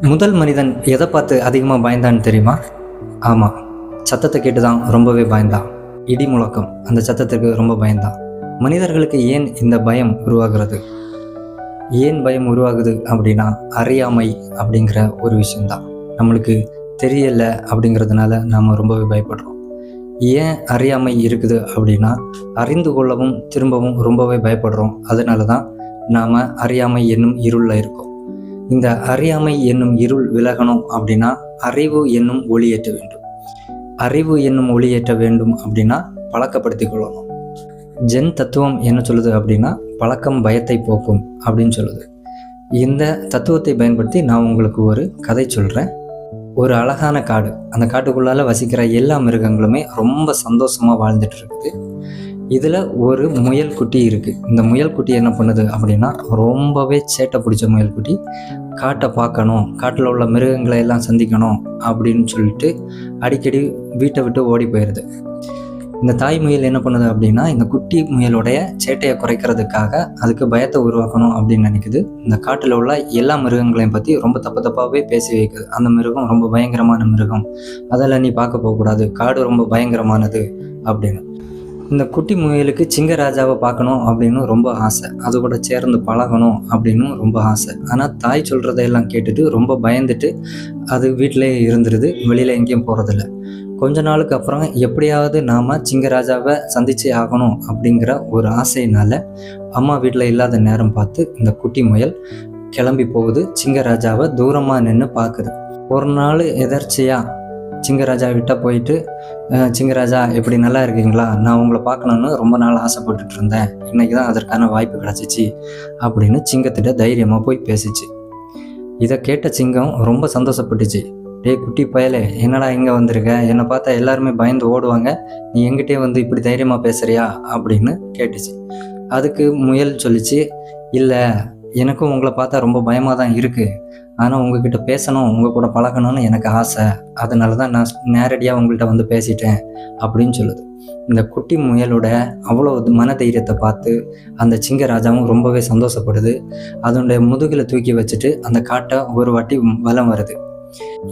முதல் மனிதன் எதை பார்த்து அதிகமாக பயந்தான்னு தெரியுமா? ஆமாம் சத்தத்தை கேட்டு தான் ரொம்பவே பயந்தான். இடி முழக்கம் அந்த சத்தத்துக்கு ரொம்ப பயந்தான். மனிதர்களுக்கு ஏன் இந்த பயம் உருவாகிறது? ஏன் பயம் உருவாகுது அப்படின்னா அறியாமை அப்படிங்கிற ஒரு விஷயம்தான். நம்மளுக்கு தெரியலை அப்படிங்கிறதுனால நாம் ரொம்பவே பயப்படுறோம். ஏன் அறியாமை இருக்குது அப்படின்னா அறிந்து கொள்ளவும் திரும்பவும் ரொம்பவே பயப்படுறோம். அதனால தான் நாம் அறியாமை என்னும் இருளில் இருக்கோம். இந்த அறியாமை என்னும் இருள் விலகணும் அப்படின்னா அறிவு என்னும் ஒளியேற்ற வேண்டும். அறிவு என்னும் ஒளியேற்ற வேண்டும் அப்படின்னா பழக்கப்படுத்திக் கொள்ளணும். ஜென் தத்துவம் என்ன சொல்லுது அப்படின்னா பழக்கம் பயத்தை போக்கும் அப்படின்னு சொல்லுது. இந்த தத்துவத்தை பயன்படுத்தி நான் உங்களுக்கு ஒரு கதை சொல்கிறேன் ஒரு அழகான காடு. அந்த காட்டுக்குள்ளால் வசிக்கிற எல்லா மிருகங்களுமே ரொம்ப சந்தோஷமாக வாழ்ந்துட்டு இருக்குது. இதில் ஒரு முயல் குட்டி இருக்குது இந்த முயல் குட்டி என்ன பண்ணுது அப்படின்னா ரொம்பவே சேட்டை பிடிச்ச முயல் குட்டி. காட்டை பார்க்கணும் காட்டில் உள்ள மிருகங்களை எல்லாம் சந்திக்கணும் அப்படின்னு சொல்லிட்டு அடிக்கடி வீட்டை விட்டு ஓடி போயிடுது இந்த தாய் முயல் என்ன பண்ணுது அப்படின்னா இந்த குட்டி முயலுடைய சேட்டையை குறைக்கிறதுக்காக அதுக்கு பயத்தை உருவாக்கணும் அப்படின்னு நினைக்குது. இந்த காட்டில் உள்ள எல்லா மிருகங்களையும் பற்றி ரொம்ப தப்பு தப்பாகவே பேசி வைக்குது. அந்த மிருகம் ரொம்ப பயங்கரமான மிருகம். அதெல்லாம் நீ பார்க்க போகக்கூடாது. காடு ரொம்ப பயங்கரமானது அப்படின்னு. இந்த குட்டி முயலுக்கு சிங்கராஜாவை பார்க்கணும் அப்படின்னு ரொம்ப ஆசை. அது கூட சேர்ந்து பழகணும் அப்படின்னு ரொம்ப ஆசை. ஆனால் தாய் சொல்கிறதையெல்லாம் கேட்டுட்டு ரொம்ப பயந்துட்டு அது வீட்டிலேயே இருந்துருது. வெளியில் எங்கேயும் போகிறதில்ல கொஞ்ச நாளுக்கு அப்புறம் எப்படியாவது நாம் சிங்கராஜாவை சந்திச்சே ஆகணும் அப்படிங்கிற ஒரு ஆசையினால் அம்மா வீட்டில் இல்லாத நேரம் பார்த்து இந்த குட்டி முயல் கிளம்பி போகுது. சிங்கராஜாவை தூரமாக நின்று பார்க்குது. ஒரு நாள் எதர்ச்சியாக சிங்கராஜா விட்ட போயிட்டு சிங்கராஜா எப்படி நல்லா இருக்கீங்களா? நான் உங்களை பார்க்கணுன்னு ரொம்ப நாள் ஆசைப்பட்டுட்டு இருந்தேன். இன்னைக்கு தான் அதற்கான வாய்ப்பு கிடச்சிச்சு அப்படின்னு சிங்கத்திட்ட தைரியமாக போய் பேசிச்சு. இதை கேட்ட சிங்கம் ரொம்ப சந்தோஷப்பட்டுச்சு. டேய் குட்டி பயலே என்னடா இங்கே வந்திருக்க? என்னை பார்த்தா எல்லாருமே பயந்து ஓடுவாங்க. நீ எங்கிட்டே வந்து இப்படி தைரியமாக பேசுறியா? அப்படின்னு கேட்டுச்சு. அதுக்கு முயல் சொல்லிச்சு இல்லை எனக்கும் உங்களை பார்த்தா ரொம்ப பயமாக தான் இருக்குது ஆனால் உங்ககிட்ட பேசணும் உங்கள் கூட பழகணும்னு எனக்கு ஆசை. அதனால தான் நான் நேரடியாக உங்கள்கிட்ட வந்து பேசிட்டேன் அப்படின்னு சொல்லுது. இந்த குட்டி முயலோட அவ்வளோ மன தைரியத்தை பார்த்து அந்த சிங்கராஜாவும் ரொம்பவே சந்தோஷப்படுது. அதனுடைய முதுகில் தூக்கி வச்சுட்டு அந்த காட்டை ஒரு வாட்டி வலம் வருது.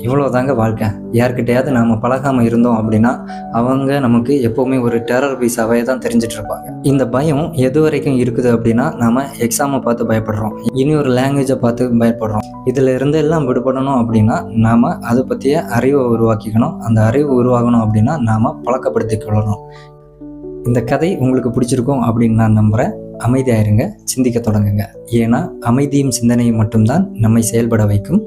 இவ்வளோ தாங்க வாழ்க்கை. யார்கிட்டையாவது நாம் பழகாமல் இருந்தோம் அப்படின்னா அவங்க நமக்கு எப்போவுமே ஒரு டெரர் பீஸாகவே தான் தெரிஞ்சிட்டு இருப்பாங்க இந்த பயம் எது வரைக்கும் இருக்குது அப்படின்னா நாம எக்ஸாமை பார்த்து பயப்படுறோம். இனி ஒரு லாங்குவேஜை பார்த்து பயப்படுறோம். இதில் இருந்து எல்லாம் விடுபடணும் அப்படின்னா நாம் அதை பற்றிய அறிவை உருவாக்கிக்கணும். அந்த அறிவு உருவாகணும் அப்படின்னா நாம் பழக்கப்படுத்திக் கொள்ளணும். இந்த கதை உங்களுக்கு பிடிச்சிருக்கும் அப்படின்னு நான் நம்புகிறேன் அமைதியாயிருங்க சிந்திக்க தொடங்குங்க. ஏன்னா அமைதியும் சிந்தனையும் மட்டும்தான் நம்மை செயல்பட வைக்கும்.